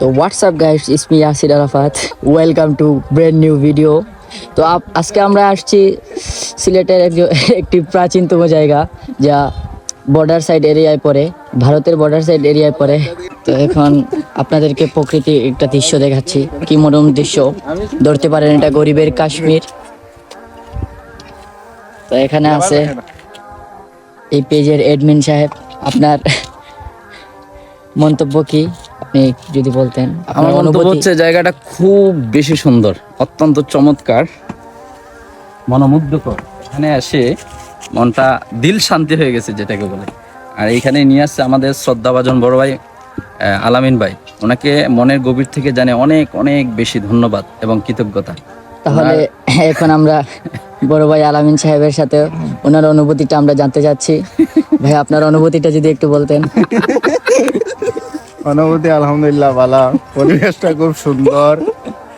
তো what's up guys it's me Yasir Arafat welcome to brand new video তো আজকে আমরা আসছি সিলেটের একটি প্রাচীনতম জায়গা, যা বর্ডার সাইড এরিয়ায় পড়ে, ভারতের বর্ডার সাইড এরিয়ায় পড়ে। তো এখন আপনাদেরকে প্রকৃতি একটা দৃশ্য দেখাচ্ছি। কি মনোরম দৃশ্য। ধরতে পারেন এটা গরিবের কাশ্মীর। তো এখানে আছে এই পেজের এডমিন সাহেব। আপনার মন্তব্য কি? আপনি যদি বলতেন আমার অনুভূতি? হচ্ছে জায়গাটা খুব বেশি সুন্দর অত্যন্ত চমৎকার মনোমুগ্ধকর। এখানে এসে মনটা দিল শান্তি হয়ে গেছে যেটাকে বলে। আর এইখানে নিয়ে আসছে আমাদের শ্রদ্ধাভাজন বড় ভাই আলামিন ভাই। ওনাকে মনের গভীর থেকে জানে অনেক অনেক বেশি ধন্যবাদ এবং কৃতজ্ঞতা। তাহলে এখন আমরা বড় ভাই আলামিন সাহেবের সাথে ওনার অনুভূতিটা আমরা জানতে চাচ্ছি ভাই আপনার অনুভূতিটা যদি একটু বলতেন। অনুভূতি আলহামদুলিল্লাহ ভালো। পরিবেশটা খুব সুন্দর।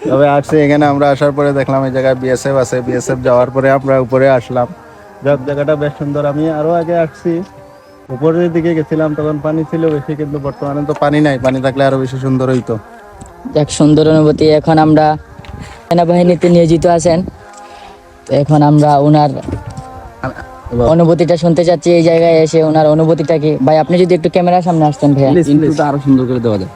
তবে আসছে এখানে, আমরা আসার পরে দেখলাম এই জায়গায় বিএসএফ আছে। বিএসএফ যাওয়ার পরে আমরা উপরে আসলাম। যাক, জায়গাটা বেশ সুন্দর। আমি আরও আগে আসছি। উপরের দিকে গেছিলাম, তখন পানি ছিল বেশি, কিন্তু বর্তমানে তো পানি নাই। পানি থাকলে আরও বেশি সুন্দর হইতো। এক সুন্দর অনুভূতি। এখন আমরা সেনাবাহিনীতে নিয়োজিত আছেন। এখন আমরা ওনার অনুভূতিটা শুনতে চাচ্ছি এই জায়গায় এসে ওনার অনুভূতিটা কি? ভাই আপনি যদি একটু ক্যামেরার সামনে আসতেন ভাইয়া। ইন্ট্রোটা আরও সুন্দর করে দেওয়া যায়।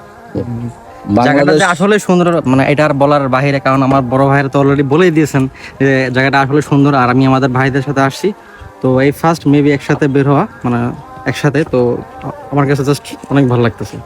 জায়গাটা আসলে সুন্দর মানে এটা আর বলার বাইরে কারণ আমার বড় ভাইয়ের তো অলরেডি বলেই দিয়েছেন যে জায়গাটা আসলে সুন্দর আর আমি আমাদের ভাইদের সাথে আসছি। তো এই ফার্স্ট মেবি একসাথে বের হওয়া মানে একসাথে তো আমার কাছে জাস্ট অনেক ভালো লাগতেছে।